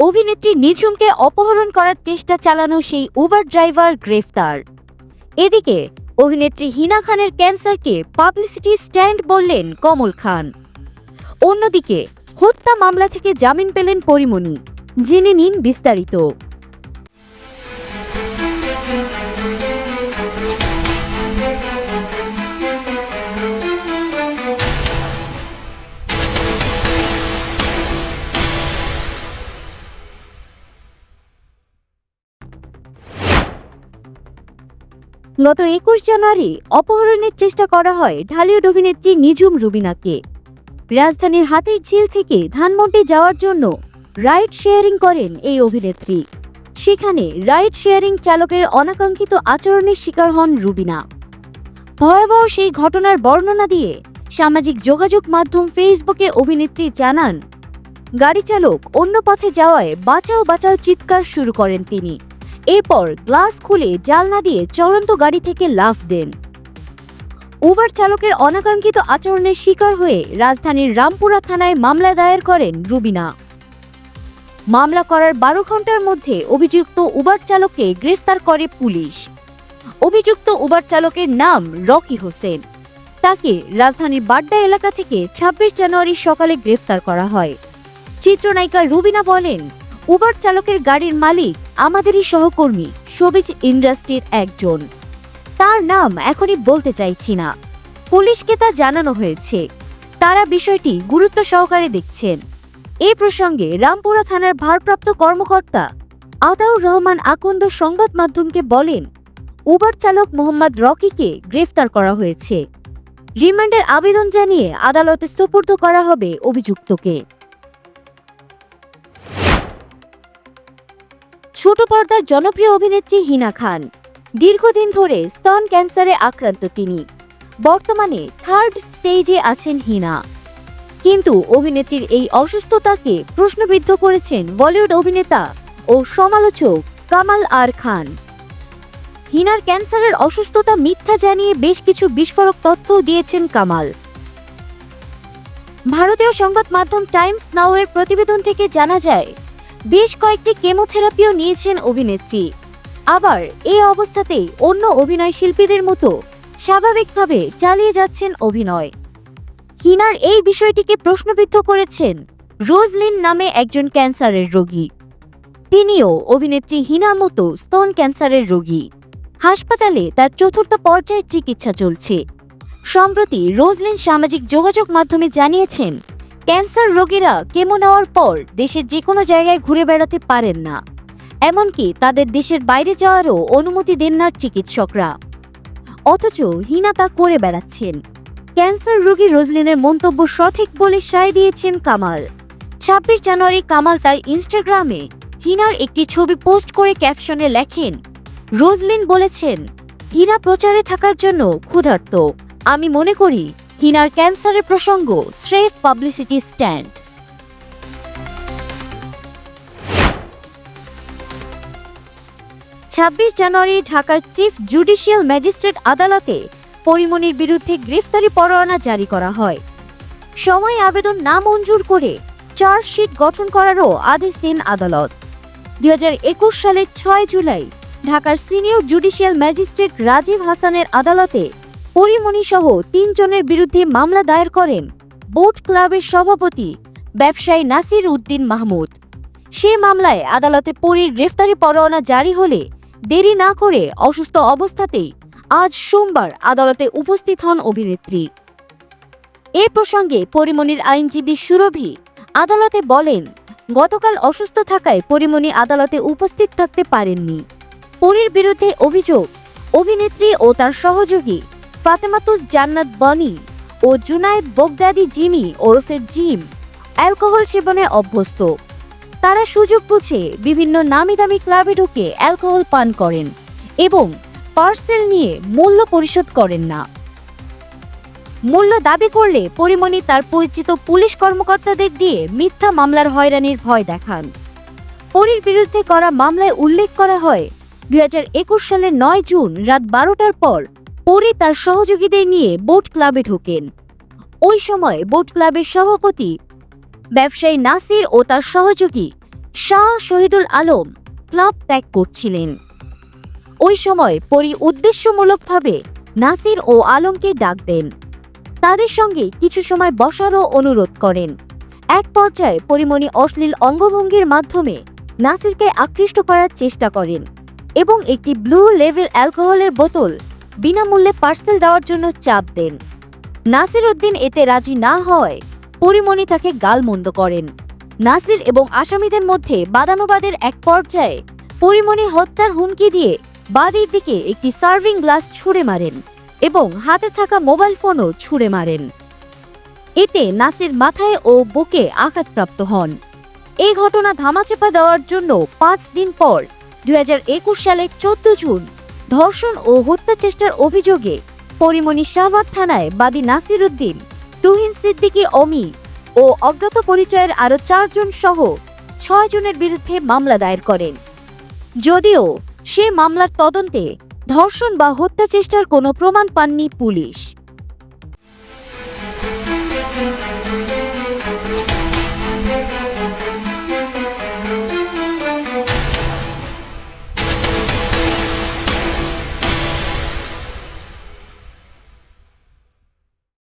অভিনেত্রী নিঝুমকে অপহরণ করার চেষ্টা চালানো সেই উবার ড্রাইভার গ্রেফতার। এদিকে, অভিনেত্রী হিনা খানের ক্যান্সারকে পাবলিসিটি স্ট্যান্ড বললেন কমল খান। অন্যদিকে, হত্যা মামলা থেকে জামিন পেলেন পরিমণি জেনে নিন বিস্তারিত। গত একুশ জানুয়ারি অপহরণের চেষ্টা করা হয় ঢালিউড অভিনেত্রী নিঝুম রুবিনাকে। রাজধানীর হাতের ঝিল থেকে ধানমন্ডি যাওয়ার জন্য রাইড শেয়ারিং করেন এই অভিনেত্রী। সেখানে রাইড শেয়ারিং চালকের অনাকাঙ্ক্ষিত আচরণের শিকার হন রুবিনা। ভয়াবহ সেই ঘটনার বর্ণনা দিয়ে সামাজিক যোগাযোগ মাধ্যম ফেসবুকে অভিনেত্রী জানান, গাড়ি চালক অন্য পথে যাওয়ায় বাঁচাও বাঁচাও চিৎকার শুরু করেন তিনি। এরপর গ্লাস খুলে জালনা দিয়ে চলন্ত গাড়ি থেকে লাফ দেন। উবার চালকের অনাকাঙ্ক্ষিত আচরণের শিকার হয়ে রাজধানীর রামপুরা থানায় মামলা দায়ের করেন রুবিনা। মামলা করার বারো ঘণ্টার মধ্যে অভিযুক্ত উবার চালককে গ্রেফতার করে পুলিশ। অভিযুক্ত উবার চালকের নাম রকি হোসেন। তাকে রাজধানীর বাড্ডা এলাকা থেকে ছাব্বিশ জানুয়ারি সকালে গ্রেফতার করা হয়। চিত্রনায়িকা রুবিনা বলেন উবার চালকের গাড়ির মালিক আমাদেরই সহকর্মী সবিজ ইন্ডাস্ট্রির একজন। তার নাম এখনই বলতে চাইছি না। পুলিশকে তা জানানো হয়েছে। তারা বিষয়টি গুরুত্ব সহকারে দেখছেন। এ প্রসঙ্গে রামপুরা থানার ভারপ্রাপ্ত কর্মকর্তা আতাউর রহমান আকন্দ সংবাদ মাধ্যমকে বলেন উবার চালক মোহাম্মদ রকিকে গ্রেফতার করা হয়েছে। রিমান্ডের আবেদন জানিয়ে আদালতে সোপর্দ করা হবে অভিযুক্তকে। ছোট পর্দার জনপ্রিয় অভিনেত্রী হিনা খান। দীর্ঘদিন ধরে স্তন ক্যান্সারে আক্রান্ত তিনি। বর্তমানে থার্ড স্টেজে আছেন হিনা। কিন্তু অভিনেত্রীর এই অসুস্থতাকে প্রশ্নবিদ্ধ করেছেন বলিউড অভিনেতা ও সমালোচক কামাল আর খান। হিনার ক্যান্সারের অসুস্থতা মিথ্যা জানিয়ে বেশ কিছু বিস্ফোরক তথ্য দিয়েছেন কামাল। ভারতীয় সংবাদ মাধ্যম টাইমস নাও এর প্রতিবেদন থেকে জানা যায় বেশ কয়েকটি কেমোথেরাপিও নিয়েছেন অভিনেত্রী। আবার এই অবস্থাতেই অন্য অভিনয় শিল্পীদের মতো স্বাভাবিকভাবে চালিয়ে যাচ্ছেন অভিনয়। হিনার এই বিষয়টিকে প্রশ্নবিদ্ধ করেছেন রোজলিন নামে একজন ক্যান্সারের রোগী। তিনিও অভিনেত্রী হিনার মতো স্তন ক্যান্সারের রোগী। হাসপাতালে তার চতুর্থ পর্যায়ের চিকিৎসা চলছে। সম্প্রতি রোজলিন সামাজিক যোগাযোগ মাধ্যমে জানিয়েছেন ক্যান্সার রোগীরা কেমো নেওয়ার পর দেশের যে কোনো জায়গায় ঘুরে বেড়াতে পারেন না। এমনকি তাদের দেশের বাইরে যাওয়ারও অনুমতি দেন না চিকিৎসকরা। অথচ হিনা তা করে বেড়াচ্ছেন। ক্যান্সার রোগী রোজলিনের মন্তব্য সঠিক বলে সায় দিয়েছেন কামাল। ছাব্বিশ জানুয়ারি কামাল তার ইনস্টাগ্রামে হিনার একটি ছবি পোস্ট করে ক্যাপশনে লেখেন, রোজলিন বলেছেন, হিনা প্রচারে থাকার জন্য ক্ষুধার্ত। আমি মনে করি হিনার ক্যান্সারের প্রসঙ্গ, স্রেফ পাবলিসিটি স্ট্যান্ড। ছাব্বিশ জানুয়ারি ঢাকার চিফ জুডিশিয়াল ম্যাজিস্ট্রেট আদালতে পরিমণির বিরুদ্ধে গ্রেফতারি পরোয়ানা জারি করা হয়। সময় আবেদন না মঞ্জুর করে চার্জশিট গঠন করারও আদেশ দেন আদালত। দুই হাজার একুশ সালের ছয় জুলাই ঢাকার সিনিয়র জুডিশিয়াল ম্যাজিস্ট্রেট রাজীব হাসানের আদালতে পরিমণি সহ তিনজনের বিরুদ্ধে মামলা দায়ের করেন বোট ক্লাবের সভাপতি ব্যবসায়ী নাসির উদ্দিন মাহমুদ। সে মামলায় আদালতে পরীর গ্রেফতারি পরোয়ানা জারি হলে দেরি না করে অসুস্থ অবস্থাতেই আজ সোমবার আদালতে উপস্থিত হন অভিনেত্রী। এ প্রসঙ্গে পরিমণির আইনজীবী সুরভি আদালতে বলেন, গতকাল অসুস্থ থাকায় পরিমণি আদালতে উপস্থিত থাকতে পারেননি। পরীর বিরুদ্ধে অভিযোগ, অভিনেত্রী ও তার সহযোগী ফাতেমাতুস জান্নাত বনি ও জুনায়েদ বগদাদি জিমি ওরফে জিম অ্যালকোহল সেবনে অভ্যস্ত। তারা সুযোগ বুঝে বিভিন্ন নামি দামি ক্লাবে ঢুকে অ্যালকোহল পান করেন এবং পার্সেল নিয়ে মূল্য পরিশোধ করেন না। মূল্য দাবি করলে পরিমণি তার পরিচিত পুলিশ কর্মকর্তাদের দিয়ে মিথ্যা মামলার হয়রানির ভয় দেখান। পরীর বিরুদ্ধে করা মামলায় উল্লেখ করা হয়, দুই হাজার একুশ সালের নয় জুন রাত বারোটার পর পরি তার সহযোগীদের নিয়ে বোট ক্লাবে ঢোকেন। ওই সময় বোট ক্লাবের সভাপতি ব্যবসায়ী নাসির ও তার সহযোগী শাহ শহীদুল আলম ক্লাব ত্যাগ করছিলেন। ওই সময় পরি উদ্দেশ্যমূলকভাবে নাসির ও আলমকে ডাক দেন। তাদের সঙ্গে কিছু সময় বসারও অনুরোধ করেন। এক পর্যায়ে পরিমণি অশ্লীল অঙ্গভঙ্গির মাধ্যমে নাসিরকে আকৃষ্ট করার চেষ্টা করেন এবং একটি ব্লু লেভেল অ্যালকোহলের বোতল বিনামূল্যে পার্সেল দেওয়ার জন্য চাপ দেন। নাসির উদ্দিন এতে রাজি না হওয়ায় পরিমণি তাকে গালমন্দ করেন। নাসির এবং আসামিদের মধ্যে বাদানুবাদের এক পর্যায়ে পরিমণি হত্যার হুমকি দিয়ে বাদীর দিকে একটি সার্ভিং গ্লাস ছুঁড়ে মারেন এবং হাতে থাকা মোবাইল ফোনও ছুঁড়ে মারেন। এতে নাসির মাথায় ও বুকে আঘাতপ্রাপ্ত হন। এই ঘটনা ধামাচাপা দেওয়ার জন্য পাঁচ দিন পর দু হাজার একুশ সালের চোদ্দ জুন ধর্ষণ ও হত্যা চেষ্টার অভিযোগে পরিমণি শাহবাগ থানায় বাদী নাসির উদ্দিন তুহিন সিদ্দিকী অমি ও অজ্ঞাত পরিচয়ের আরও চারজন সহ ছয় জনের বিরুদ্ধে মামলা দায়ের করেন। যদিও সে মামলার তদন্তে ধর্ষণ বা হত্যা চেষ্টার কোনো প্রমাণ পাননি পুলিশ।